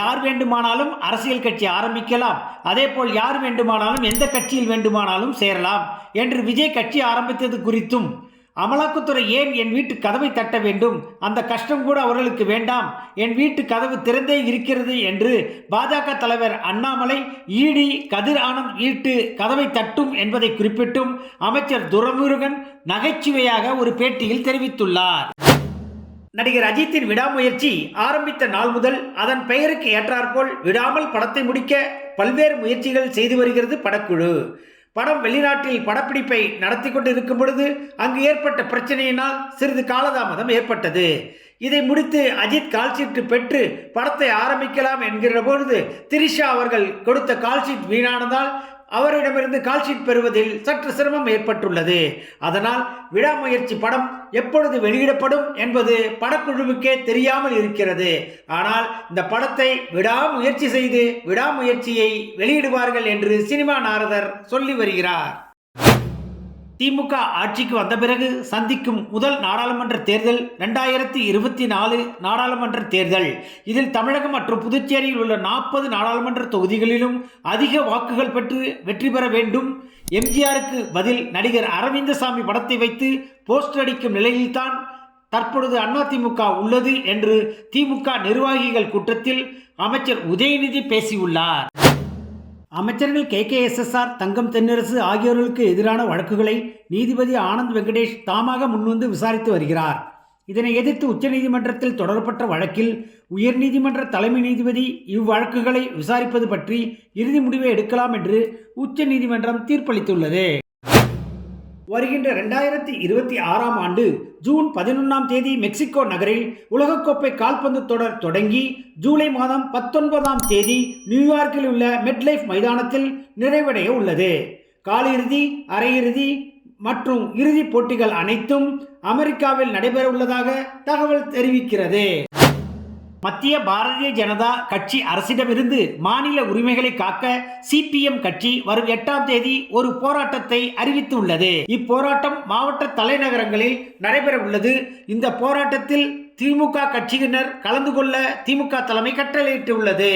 யார் வேண்டுமானாலும் அரசியல் கட்சி ஆரம்பிக்கலாம். அதேபோல் யார் வேண்டுமானாலும் எந்த கட்சியில் வேண்டுமானாலும் சேரலாம் என்று விஜய் கட்சி ஆரம்பித்தது குறித்தும் அமலாக்கத்துறை ஏன் என் வீட்டு கதவை தட்ட வேண்டும்? அந்த கஷ்டம் கூட அவர்களுக்கு வேண்டாம். என் வீட்டு கதவு திறந்தே இருக்கிறது என்று பாஜக தலைவர் அண்ணாமலை ஈடி கதிர் ஆனந்த் ஈட்டு கதவை தட்டும் என்பதை குறிப்பிட்டும் அமைச்சர் துரமுருகன் நகைச்சுவையாக ஒரு பேட்டியில் தெரிவித்துள்ளார். நடிகர் அஜித்தின் விடாமுயற்சி ஆரம்பித்த நாள் முதல் அதன் பெயருக்கு ஏற்றாற்போல் விடாமல் படத்தை முடிக்க பல்வேறு முயற்சிகள் செய்து வருகிறது படக்குழு. படம் வெளிநாட்டில் படப்பிடிப்பை நடத்தி கொண்டு இருக்கும் பொழுது அங்கு ஏற்பட்ட பிரச்சனையினால் சிறிது காலதாமதம் ஏற்பட்டது. இதை முடித்து அஜித் கால்ஷீட்டு பெற்று படத்தை ஆரம்பிக்கலாம் என்கிற பொழுது திரிஷா அவர்கள் கொடுத்த கால்ஷீட் வீணானதால் அவரிடமிருந்து கால்ஷீட் பெறுவதில் சற்று சிரமம் ஏற்பட்டுள்ளது. அதனால் விடாமுயற்சி படம் எப்பொழுது வெளியிடப்படும் என்பது படக்குழுவுக்கே தெரியாமல் இருக்கிறது. ஆனால் இந்த படத்தை விடாமுயற்சி செய்து விடாமுயற்சியை வெளியிடுவார்கள் என்று சினிமா நாரதர் சொல்லி வருகிறார். திமுக ஆட்சிக்கு வந்த பிறகு சந்திக்கும் முதல் நாடாளுமன்ற தேர்தல் ரெண்டாயிரத்தி இருபத்தி நாலு நாடாளுமன்ற தேர்தல். இதில் தமிழகம் மற்றும் புதுச்சேரியில் உள்ள நாற்பது நாடாளுமன்ற தொகுதிகளிலும் அதிக வாக்குகள் பெற்று வெற்றி பெற வேண்டும். எம்ஜிஆருக்கு பதில் நடிகர் அரவிந்தசாமி படத்தை வைத்து போஸ்டர் அடிக்கும் நிலையில்தான் தற்பொழுது அதிமுக உள்ளது என்று திமுக நிர்வாகிகள் கூட்டத்தில் அமைச்சர் உதயநிதி பேசியுள்ளார். அமைச்சர்கள் K K S S R Thangam Thennarasu ஆகியோர்களுக்கு எதிரான வழக்குகளை நீதிபதி ஆனந்த் வெங்கடேஷ் தாமாக முன்வந்து விசாரித்து வருகிறார். இதனை எதிர்த்து உச்சநீதிமன்றத்தில் தொடரப்பட்ட வழக்கில் உயர்நீதிமன்ற தலைமை நீதிபதி இவ்வழக்குகளை விசாரிப்பது பற்றி இறுதி முடிவை எடுக்கலாம் என்று உச்சநீதிமன்றம் தீர்ப்பளித்துள்ளது. வருகின்ற ரெண்டாயிரத்தி இருபத்தி ஆறாம் ஆண்டு ஜூன் பதினொன்றாம் தேதி மெக்சிகோ நகரில் உலகக்கோப்பை கால்பந்து தொடர் தொடங்கி ஜூலை மாதம் பத்தொன்பதாம் தேதி நியூயார்க்கில் உள்ள மெட்லைஃப் மைதானத்தில் நிறைவடைய உள்ளது. காலிறுதி அரையிறுதி மற்றும் இறுதிப் போட்டிகள் அனைத்தும் அமெரிக்காவில் நடைபெற உள்ளதாக தகவல் தெரிவிக்கிறது. மத்திய பாரதிய ஜனதா கட்சி அரசிடமிருந்து மாநில உரிமைகளை காக்க சிபிஎம் கட்சி வரும் எட்டாம் தேதி ஒரு போராட்டத்தை அறிவித்துள்ளது. இப்போராட்டம் மாவட்ட தலைநகரங்களில் நடைபெற உள்ளது. இந்த போராட்டத்தில் திமுக கட்சியினர் கலந்து கொள்ள திமுக தலைமை கட்டளையிட்டுள்ளது.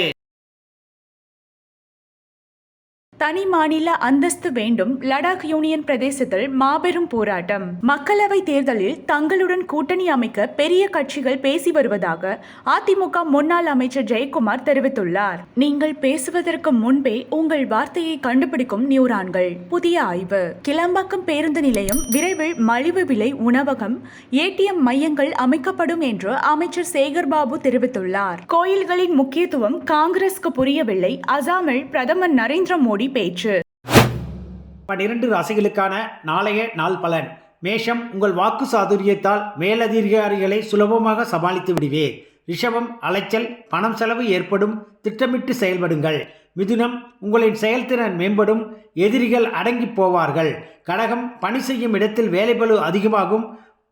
தனி மாநில அந்தஸ்து வேண்டும் லடாக் யூனியன் பிரதேசத்தில் மாபெரும் போராட்டம். மக்களவை தேர்தலில் தங்களுடன் கூட்டணி அமைக்க பெரிய கட்சிகள் பேசி வருவதாக அதிமுக முன்னாள் அமைச்சர் ஜெயக்குமார் தெரிவித்துள்ளார். நீங்கள் பேசுவதற்கு முன்பே உங்கள் வார்த்தையை கண்டுபிடிக்கும் நியூரான்கள். புதிய ஆய்வு. கிளம்பாக்கம் பேருந்து நிலையம் விரைவில் மலிவு விலை உணவகம் ஏடிஎம் மையங்கள் அமைக்கப்படும் என்று அமைச்சர் சேகர்பாபு தெரிவித்துள்ளார். கோயில்களின் முக்கியத்துவம் காங்கிரஸ்க்கு புரியவில்லை. அசாமில் பிரதமர் நரேந்திர மோடி பேச்சு. பனிரெண்டு ராசிகளுக்கான நாளைய நாள் பலன். மேஷம் உங்கள் வாக்கு சாதுரியத்தால் மேலதிகாரிகளை சுலபமாக சமாளித்து விடுவீர். ரிஷபம் அலைச்சல் பணம் செலவு ஏற்படும். திட்டமிட்டு செயல்படுங்கள். மிதுனம் உங்களின் செயல்திறன் மேம்படும். எதிரிகள் அடங்கி போவார்கள். கடகம் பணி செய்யும் இடத்தில் வேலைபளு அதிகமாகும்.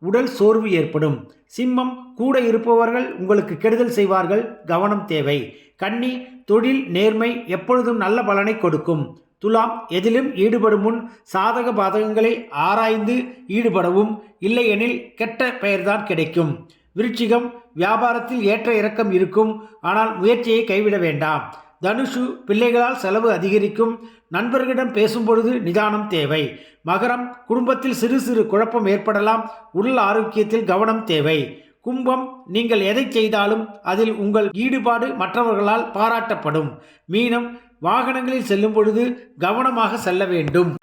உடல் சோர்வு ஏற்படும். சிம்மம் கூட இருப்பவர்கள் உங்களுக்கு கெடுதல் செய்வார்கள். கவனம் தேவை. கன்னி தொழில் நேர்மை எப்பொழுதும் நல்ல பலனை கொடுக்கும். துலாம் எதிலும் ஈடுபடும் முன் சாதக பாதகங்களை ஆராய்ந்து ஈடுபடவும். இல்லையெனில் கெட்ட பெயர்தான் கிடைக்கும். விருச்சிகம் வியாபாரத்தில் ஏற்ற இறக்கம் இருக்கும். ஆனால் முயற்சியை கைவிட வேண்டாம். தனுஷு பிள்ளைகளால் செலவு அதிகரிக்கும். நண்பர்களிடம் பேசும்பொழுது நிதானம் தேவை. மகரம் குடும்பத்தில் சிறு சிறு குழப்பம் ஏற்படலாம். உடல் ஆரோக்கியத்தில் கவனம் தேவை. கும்பம் நீங்கள் எதை செய்தாலும் அதில் உங்கள் ஈடுபாடு மற்றவர்களால் பாராட்டப்படும். மீனம் வாகனங்களில் செல்லும் பொழுது கவனமாக செல்ல வேண்டும்.